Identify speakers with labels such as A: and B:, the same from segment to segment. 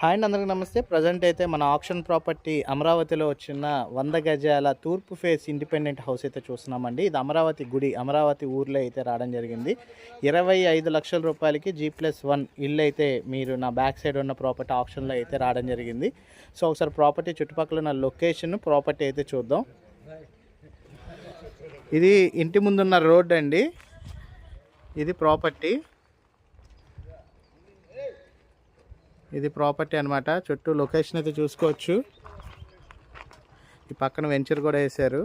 A: Hi అండి అందరికీ నమస్తే. ప్రజెంట్ అయితే మన ఆప్షన్ ప్రాపర్టీ అమరావతిలో వచ్చిన వంద గజాల తూర్పు ఫేస్ ఇండిపెండెంట్ హౌస్ అయితే చూస్తున్నామండి. ఇది అమరావతి గుడి అమరావతి ఊర్లో అయితే రావడం జరిగింది. ఇరవై ఐదు లక్షల రూపాయలకి జీ ప్లస్ వన్ ఇల్లు అయితే మీరు నా బ్యాక్ సైడ్ ఉన్న ప్రాపర్టీ ఆప్షన్లో అయితే రావడం జరిగింది. సో ఒకసారి ప్రాపర్టీ చుట్టుపక్కల ఉన్న లొకేషన్ ప్రాపర్టీ అయితే చూద్దాం. ఇది ఇంటి ముందున్న రోడ్ అండి. ఇది ప్రాపర్టీ. ఇది ప్రాపర్టీ అనమాట చుట్టూ లొకేషన్ అయితే చూసుకోవచ్చు. ఈ పక్కన వెంచర్ కూడా వేశారు.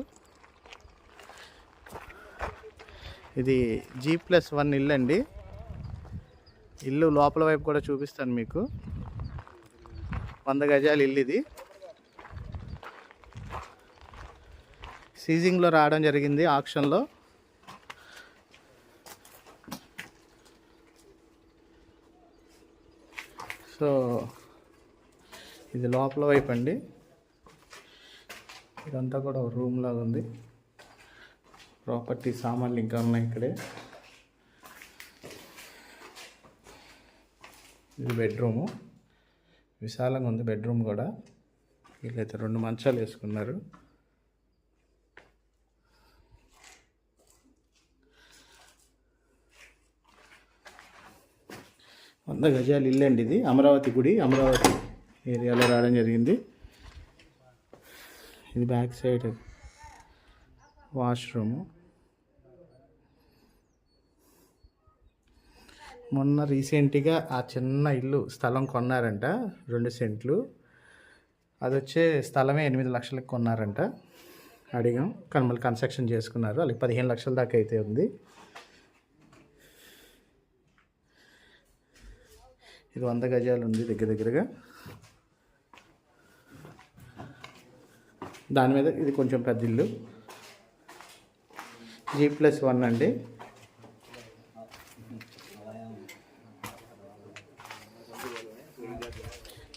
A: ఇది జీ ప్లస్ వన్ ఇల్లు అండి. ఇల్లు లోపల వైపు కూడా చూపిస్తాను మీకు. వంద గజాలు ఇల్లు ఇది. సీజింగ్లో రావడం జరిగింది ఆక్షన్లో. సో ఇది లోపల వైపు అండి. ఇదంతా కూడా ఒక రూమ్ లాగా ఉంది. ప్రాపర్టీ సామాన్లు ఇంకా ఉన్నాయి ఇక్కడే. ఇది బెడ్రూము. విశాలంగా ఉంది బెడ్రూమ్ కూడా. వీళ్ళైతే రెండు మంచాలు వేసుకున్నారు. వంద గజాలు ఇల్లు అండి ఇది. అమరావతి గుడి అమరావతి ఏరియాలో రావడం జరిగింది. ఇది బ్యాక్ సైడ్ వాష్రూము. మొన్న రీసెంట్గా ఆ చిన్న ఇల్లు స్థలం కొన్నారంట రెండు సెంట్లు. అది వచ్చే స్థలమే ఎనిమిది లక్షలకు కొన్నారంట. అడిగాం. కనుమలు కన్స్ట్రక్షన్ చేసుకున్నారు. వాళ్ళకి పదిహేను లక్షల దాకా అయితే ఉంది. ఇది వంద గజాలు ఉంది దగ్గర దగ్గరగా. దాని మీద ఇది కొంచెం పెద్ద ఇల్లు. జీ ప్లస్ వన్ అండి.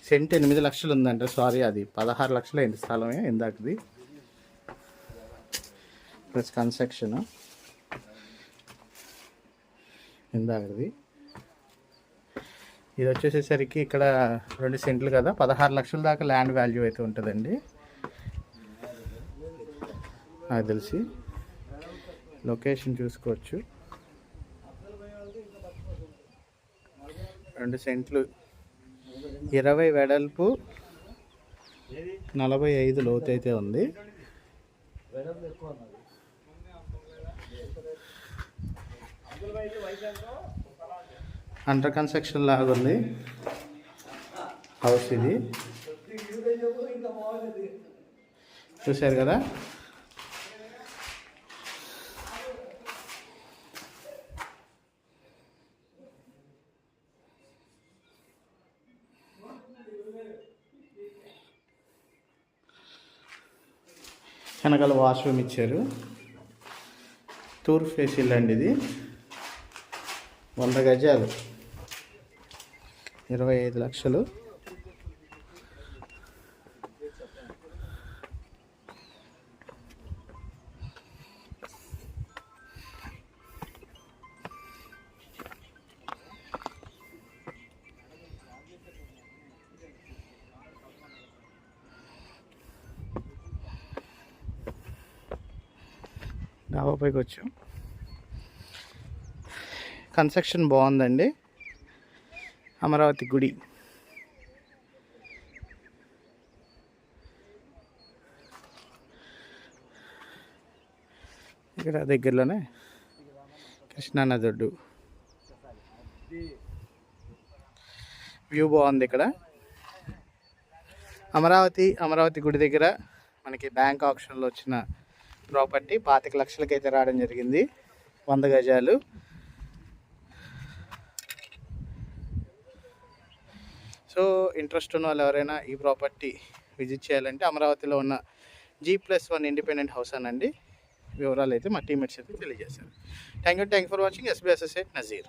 A: సెంట్ ఎనిమిది లక్షలు ఉందంట సారీ అది. పదహారు లక్షలు అయింది స్థలమే ఇందాకది. Plus construction ఇందాకది. ఇది వచ్చేసేసరికి ఇక్కడ రెండు సెంట్లు కదా పదహారు లక్షల దాకా ల్యాండ్ వాల్యూ అయితే ఉంటుందండి. నాకు తెలిసి లొకేషన్ చూసుకోవచ్చు. రెండు సెంట్లు ఇరవై వెడల్పు నలభై ఐదు లోతు అయితే ఉంది. అండర్ కన్స్ట్రక్షన్ లాగా ఉంది. హౌస్ ఇది. చూశారు కదా? వెనకాల వాష్రూమ్ ఇచ్చారు. తూర్పు ఫేస్ ఇల్లు అండి ఇది. వంద గజాలు. ఇరవై ఐదు లక్షలు. డాబా పైకి వచ్చాం. కన్స్ట్రక్షన్ బాగుందండి. అమరావతి గుడి. ఇక్కడ దగ్గరలోనే కృష్ణానదొడ్డు వ్యూ బాగుంది ఇక్కడ. అమరావతి అమరావతి గుడి దగ్గర మనకి బ్యాంక్ ఆప్షన్లో వచ్చిన ప్రాపర్టీ పాతిక లక్షలకైతే రావడం జరిగింది. వంద గజాలు. సో ఇంట్రెస్ట్ ఉన్న వాళ్ళు ఎవరైనా ఈ ప్రాపర్టీ విజిట్ చేయాలంటే అమరావతిలో ఉన్న G plus one independent house అనండి వివరాలు అయితే మా టీమేట్స్ అయితే తెలియజేశారు. Thank you thank for watching SBSS Nazeer